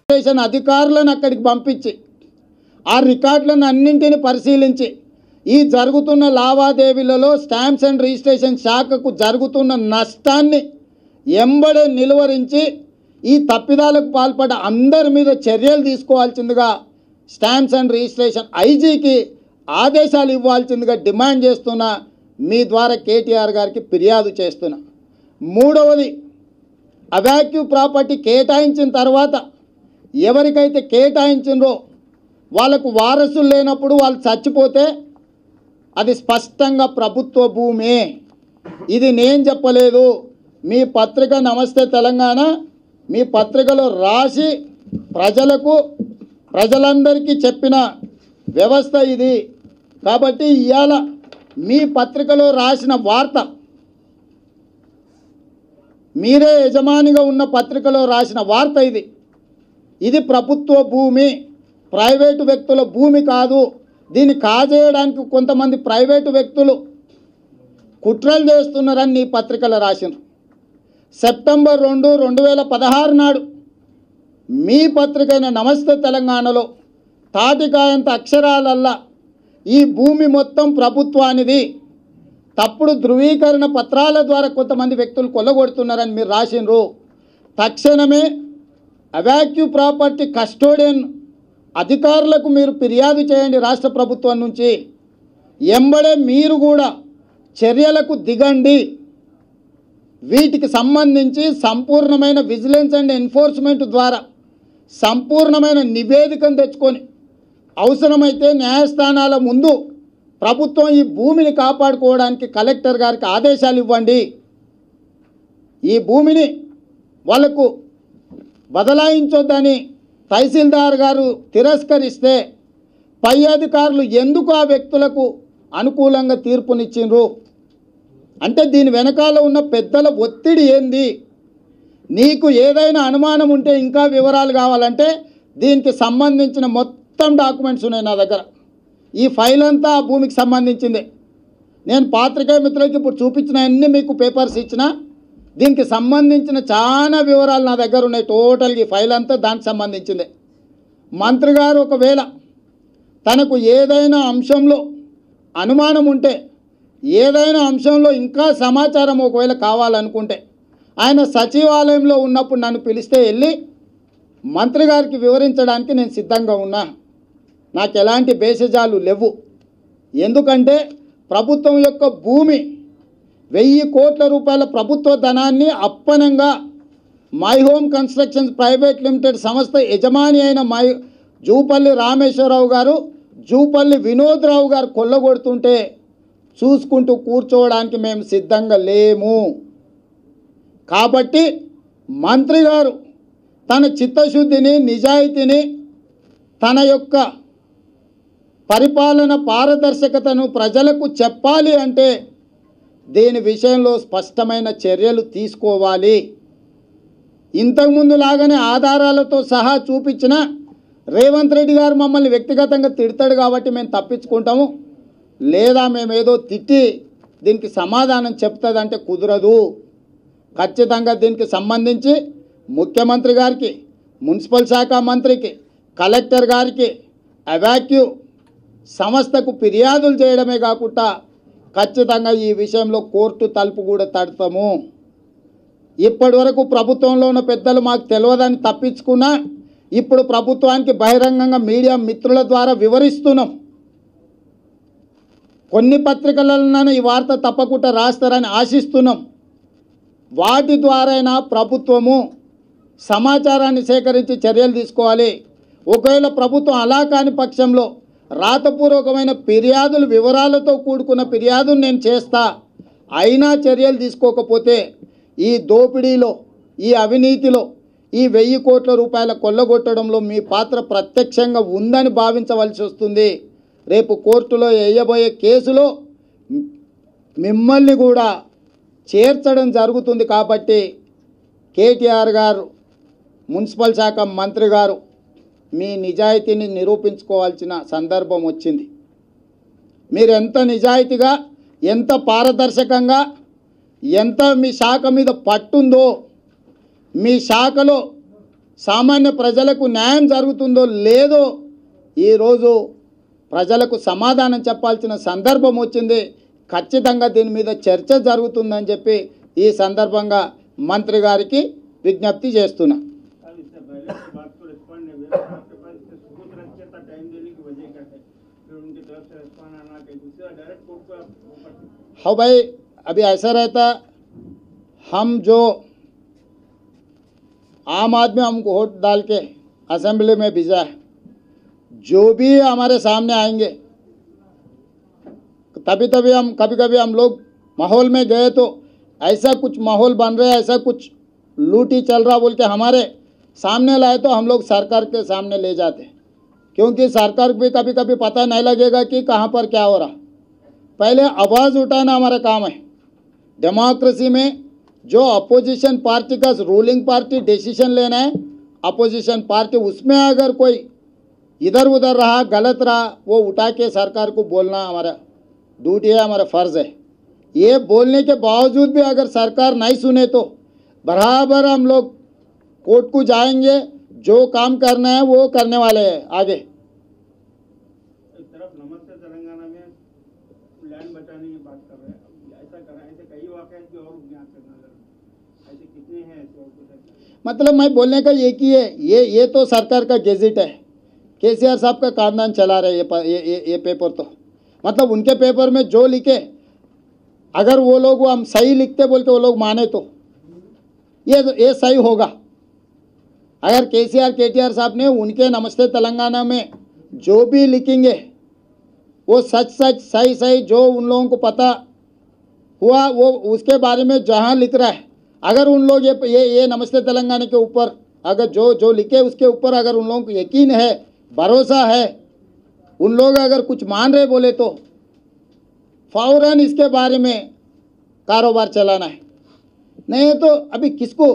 Station అధికారులను అక్కడికి పంపించి ఆ రికార్డులను అన్నింటిని పరిశీలించి ఈ జరుగుతున్న లావాదేవీలలో స్టాంప్స్ అండ్ రిజిస్ట్రేషన్ శాఖకు జరుగుతున్న నష్టాన్ని ఎంబడే నిలువరించి ఈ తప్పిదాలకు పాల్పడ్డ అందరి మీద చర్యలు తీసుకోవాల్సిందిగా స్టాంప్స్ అండ్ రిజిస్ట్రేషన్ ఐజీకి ఆదేశాలు ఇవ్వాల్సిందిగా డిమాండ్ చేస్తున్నా మీ ద్వారా కేటీఆర్ గారికి ఫిర్యాదు చేస్తున్నా. మూడవది అవాక్యూ ప్రాపర్టీ కేటాయించిన తర్వాత ఎవరికైతే కేటాయించిండ్రో వాళ్ళకు వారసులు లేనప్పుడు వాళ్ళు చచ్చిపోతే అది స్పష్టంగా ప్రభుత్వ భూమే. ఇది నేను చెప్పలేదు. మీ పత్రిక నమస్తే తెలంగాణ. మీ పత్రికలో రాసి ప్రజలకు ప్రజలందరికీ చెప్పిన వ్యవస్థ ఇది. కాబట్టి ఇవాళ మీ పత్రికలో రాసిన వార్త మీరే యజమానిగా ఉన్న పత్రికలో రాసిన వార్త ఇది. ఇది ప్రభుత్వ భూమి. ప్రైవేటు వ్యక్తుల భూమి కాదు. దీన్ని కాజేయడానికి కొంతమంది ప్రైవేటు వ్యక్తులు కుట్రలు చేస్తున్నారని నీ పత్రికలు రాసినారు సెప్టెంబర్ రెండు రెండు వేల పదహారు నాడు మీ పత్రికైన నమస్తే తెలంగాణలో తాటికాయంత అక్షరాలల్లా ఈ భూమి మొత్తం ప్రభుత్వానిది. తప్పుడు ధృవీకరణ పత్రాల ద్వారా కొంతమంది వ్యక్తులు కొల్లగొడుతున్నారని మీరు రాసినరు తక్షణమే అవాక్యూ ప్రాపర్టీ కస్టోడియన్ అధికారులకు మీరు ఫిర్యాదు చేయండి రాష్ట్ర ప్రభుత్వం నుంచి. ఎంబడే మీరు కూడా చర్యలకు దిగండి. వీటికి సంబంధించి సంపూర్ణమైన విజిలెన్స్ అండ్ ఎన్ఫోర్స్మెంట్ ద్వారా సంపూర్ణమైన నివేదికను తెచ్చుకొని అవసరమైతే న్యాయస్థానాల ముందు ప్రభుత్వం ఈ భూమిని కాపాడుకోవడానికి కలెక్టర్ గారికి ఆదేశాలు ఇవ్వండి. ఈ భూమిని వాళ్ళకు బదలాయించొద్దని తహసీల్దార్ గారు తిరస్కరిస్తే పై అధికారులు ఎందుకు ఆ వ్యక్తులకు అనుకూలంగా తీర్పునిచ్చిండ్రు? అంటే దీని వెనకాల ఉన్న పెద్దల ఒత్తిడి ఏంది? నీకు ఏదైనా అనుమానం ఉంటే ఇంకా వివరాలు కావాలంటే దీనికి సంబంధించిన మొత్తం మొత్తం డాక్యుమెంట్స్ ఉన్నాయి నా దగ్గర. ఈ ఫైల్ అంతా ఆ భూమికి సంబంధించిందే. నేను పాత్రికా మిత్రులకి ఇప్పుడు చూపించిన అన్ని మీకు పేపర్స్ ఇచ్చిన దీనికి సంబంధించిన చాలా వివరాలు నా దగ్గర ఉన్నాయి. టోటల్గా ఈ ఫైల్ అంతా దానికి సంబంధించిందే. మంత్రి గారు ఒకవేళ తనకు ఏదైనా అంశంలో అనుమానం ఉంటే ఏదైనా అంశంలో ఇంకా సమాచారం ఒకవేళ కావాలనుకుంటే ఆయన సచివాలయంలో ఉన్నప్పుడు నన్ను పిలిస్తే వెళ్ళి మంత్రి గారికి వివరించడానికి నేను సిద్ధంగా ఉన్నాను. నాకు ఎలాంటి భేషజాలు లేవు. ఎందుకంటే ప్రభుత్వం యొక్క భూమి వెయ్యి కోట్ల రూపాయల ప్రభుత్వ ధనాన్ని అప్పనంగా My Home Constructions Private Limited సంస్థ యజమాని అయిన మై జూపల్లి రామేశ్వరరావు గారు జూపల్లి వినోద్రావు గారు కొల్లగొడుతుంటే చూసుకుంటూ కూర్చోవడానికి మేము సిద్ధంగా లేము. కాబట్టి మంత్రి గారు తన చిత్తశుద్ధిని నిజాయితీని తన యొక్క పరిపాలన పారదర్శకతను ప్రజలకు చెప్పాలి అంటే దీని విషయంలో స్పష్టమైన చర్యలు తీసుకోవాలి. ఇంతకుముందు లాగానే ఆధారాలతో సహా చూపించిన రేవంత్ రెడ్డి గారు మమ్మల్ని వ్యక్తిగతంగా తిడతాడు కాబట్టి మేము తప్పించుకుంటాము. లేదా మేము ఏదో తిట్టి దీనికి సమాధానం చెప్తుందంటే కుదరదు. ఖచ్చితంగా దీనికి సంబంధించి ముఖ్యమంత్రి గారికి మున్సిపల్ శాఖ మంత్రికి కలెక్టర్ గారికి అవాక్యూ సంస్థకు ఫిర్యాదులు చేయడమే కాకుండా ఖచ్చితంగా ఈ విషయంలో కోర్టు తలుపు కూడా తడతాము. ఇప్పటి వరకు ప్రభుత్వంలో ఉన్న పెద్దలు మాకు తెలియదని తప్పించుకున్నా ఇప్పుడు ప్రభుత్వానికి బహిరంగంగా మీడియా మిత్రుల ద్వారా వివరిస్తున్నాం. కొన్ని పత్రికలలోనైనా ఈ వార్త తప్పకుండా రాస్తారని ఆశిస్తున్నాం. వాటి ద్వారైనా ప్రభుత్వము సమాచారాన్ని సేకరించి చర్యలు తీసుకోవాలి. ఒకవేళ ప్రభుత్వం అలా కాని పక్షంలో రాతపూర్వకమైన ఫిర్యాదులు వివరాలతో కూడుకున్న ఫిర్యాదును నేను చేస్తా. అయినా చర్యలు తీసుకోకపోతే ఈ దోపిడీలో ఈ అవినీతిలో ఈ వెయ్యి కోట్ల రూపాయల కొల్లగొట్టడంలో మీ పాత్ర ప్రత్యక్షంగా ఉందని భావించవలసి వస్తుంది. రేపు కోర్టులో వేయబోయే కేసులో మిమ్మల్ని కూడా చేర్చడం జరుగుతుంది కాబట్టి కేటీఆర్ గారు మున్సిపల్ శాఖ మంత్రి గారు మీ నిజాయితీని నిరూపించుకోవాల్సిన సందర్భం వచ్చింది. మీరు ఎంత నిజాయితీగా ఎంత పారదర్శకంగా ఎంత మీ శాఖ మీద పట్టుందో మీ శాఖలో సామాన్య ప్రజలకు న్యాయం జరుగుతుందో లేదో ఈరోజు ప్రజలకు సమాధానం చెప్పాల్సిన సందర్భం వచ్చింది. ఖచ్చితంగా దీని మీద చర్చ జరుగుతుందని చెప్పి ఈ సందర్భంగా మంత్రి గారికి విజ్ఞప్తి చేస్తున్నా. हाँ भाई, अभी ऐसा रहता, हम जो आम आदमी हमको वोट डाल के असेंबली में भेजा है, जो भी हमारे सामने आएँगे तभी तभी हम कभी कभी हम लोग माहौल में गए तो ऐसा कुछ माहौल बन रहा है, ऐसा कुछ लूटी चल रहा बोल के हमारे सामने लाए तो हम लोग सरकार के सामने ले जाते। क्योंकि सरकार को भी कभी कभी पता नहीं लगेगा कि कहाँ पर क्या हो रहा। पहले आवाज़ उठाना हमारा काम है। डेमोक्रेसी में जो अपोजिशन पार्टी का रूलिंग पार्टी डिसीज़न लेना है, अपोजिशन पार्टी उसमें अगर कोई इधर उधर रहा, गलत रहा, वो उठा के सरकार को बोलना हमारा ड्यूटी है, हमारा फ़र्ज़ है। ये बोलने के बावजूद भी अगर सरकार नहीं सुने तो बराबर हम लोग कोर्ट को जाएँगे जो काम करना है वो करने वाले हैं आगे। की कि मतलब मैं बोलने का एक ही है ये ये तो सरकार का गेजिट है। केसीआर साहब का खानदान चला रहे ये ये ये, ये पेपर तो। मतलब उनके पेपर में जो लिखे अगर वो लोग हम सही लिखते बोल के वो लोग माने तो। ये ये सही होगा। अगर K C R K T R साहब ने उनके नमस्ते तेलंगाना में जो भी लिखेंगे, वो सच सच सही सही जो उन लोगों को पता हुआ, वो उसके बारे में जहाँ लिख रहा है। अगर उन लोग ये ये ये नमस्ते तेलंगाना के ऊपर, अगर जो जो लिखे उसके ऊपर अगर उन लोगों को यकीन है, भरोसा है, उन लोग अगर कुछ मान रहे बोले तो फ़ौरन इसके बारे में कारोबार चलाना है। नहीं तो अभी किसको